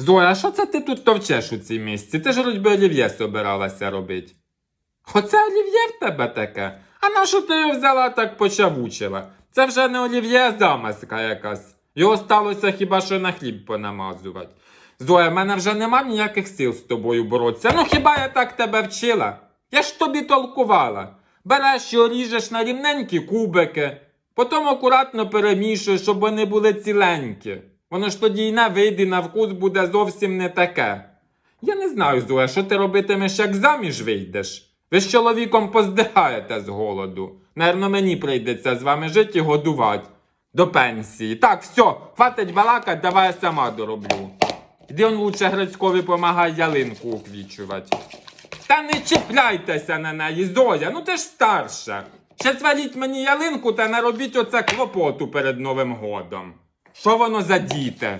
Зоя, а що це ти тут товчеш у цій місці? Ти ж вроді олів'є собиралася робити. Оце олів'є в тебе таке? А на що ти його взяла так почавучила? Це вже не олів'є, а замазка якась. Його сталося хіба що на хліб понамазувати. Зоя, в мене вже нема ніяких сил з тобою боротися. Ну хіба я так тебе вчила? Я ж тобі толкувала. Береш його ріжеш на рівненькі кубики, потім акуратно перемішуєш, щоб вони були ціленькі. Воно ж тоді й на вид, і на вкус буде зовсім не таке. Я не знаю, Зоя, що ти робитимеш, як заміж вийдеш. Ви з чоловіком поздихаєте з голоду. Наверно, мені прийдеться з вами жити і годувати. До пенсії. Так, все, хватить балакать, давай я сама дороблю. Іди он лучше Грицькові помагай ялинку уквічувати. Та не чіпляйтеся на неї, Зоя, ну ти ж старша. Ще зваліть мені ялинку та не робіть оце клопоту перед Новим годом. Що воно за діти?